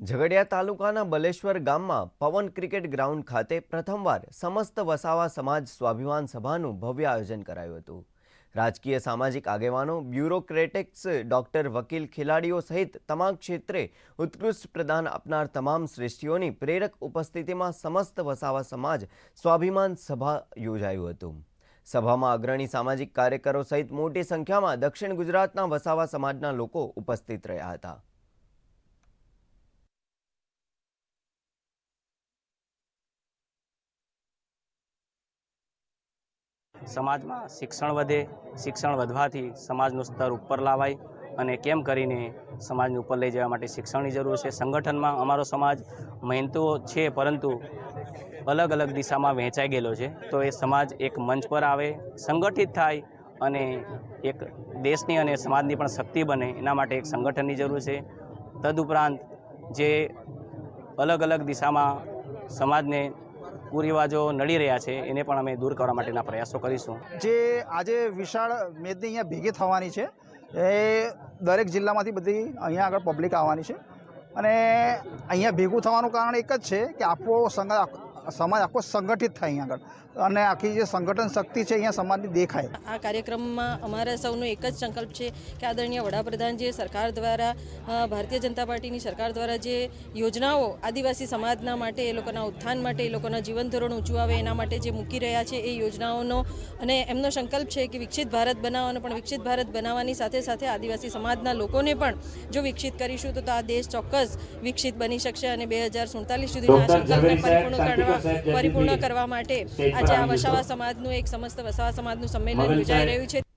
ઝઘડિયા તાલુકાના બલેશ્વર ગામમાં પવન ક્રિકેટ ગ્રાઉન્ડ ખાતે પ્રથમવાર સમસ્ત વસાવા સમાજ સ્વાભિમાન સભાનું ભવ્ય આયોજન કરાયું હતું. રાજકીય સામાજિક આગેવાનો, બ્યુરોક્રેટિક્સ ડોક્ટર વકીલ ખેલાડીઓ સહિત તમામ ક્ષેત્રે ઉત્કૃષ્ટ પ્રદાન આપનાર તમામ શ્રેષ્ઠીઓની પ્રેરક ઉપસ્થિતિમાં સમસ્ત વસાવા સમાજ સ્વાભિમાન સભા યોજાયું હતું. સભામાં અગ્રણી સામાજિક કાર્યકરો સહિત મોટી સંખ્યામાં દક્ષિણ ગુજરાતના વસાવા સમાજના લોકો ઉપસ્થિત રહ્યા હતા. સમાજમાં શિક્ષણ વધે, શિક્ષણ વધવાથી સમાજનું સ્તર ઉપર લાવાય અને કેમ કરીને સમાજને ઉપર લઈ જવા માટે શિક્ષણની જરૂર છે. સંગઠનમાં અમારો સમાજ મહેનતો છે, પરંતુ અલગ અલગ દિશામાં વહેંચાઈ ગયેલો છે. તો એ સમાજ એક મંચ પર આવે, સંગઠિત થાય અને એક દેશની અને સમાજની પણ શક્તિ બને. એના માટે એક સંગઠનની જરૂર છે. તદુપરાંત જે અલગ અલગ દિશામાં સમાજને કુરિવાજો નડી રહ્યા છે, એને પણ અમે દૂર કરવા માટેના પ્રયાસો કરીશું. જે આજે વિશાળ મેદની અહીંયા ભેગી થવાની છે, એ દરેક જિલ્લામાંથી બધી અહીંયા આગળ પબ્લિક આવવાની છે. અને અહીંયા ભેગું થવાનું કારણ એક જ છે કે આખો સંગ સમાજ આખો સંગઠિત થાય અહીંયા આગળ. અને આખી જે સંગઠન શક્તિ છે અહીંયા સમાજની દેખાય. આ કાર્યક્રમમાં અમારા સૌનો એક જ સંકલ્પ છે કે આદરણીય વડાપ્રધાન જે સરકાર દ્વારા ભારતીય જનતા પાર્ટીની સરકાર દ્વારા જે યોજનાઓ આદિવાસી સમાજના માટે એ લોકોના ઉત્થાન માટે એ લોકોના જીવન ધોરણ ઊંચું આવે એના માટે જે મૂકી રહ્યા છે એ યોજનાઓનો અને એમનો સંકલ્પ છે કે વિકસિત ભારત બનાવવાનો. પણ વિકસિત ભારત બનાવવાની સાથે સાથે આદિવાસી સમાજના લોકોને પણ જો વિકસિત કરીશું તો તો આ દેશ ચોક્કસ વિકસિત બની શકશે અને બે હજાર સુડતાલીસ સુધીના આ સંકલ્પને પરિપૂર્ણ કરવા પરિપૂર્ણ કરવા માટે આજે આ વસાવા સમાજનું એક સમસ્ત વસાવા સમાજનું સંમેલન યોજાઈ રહ્યું છે.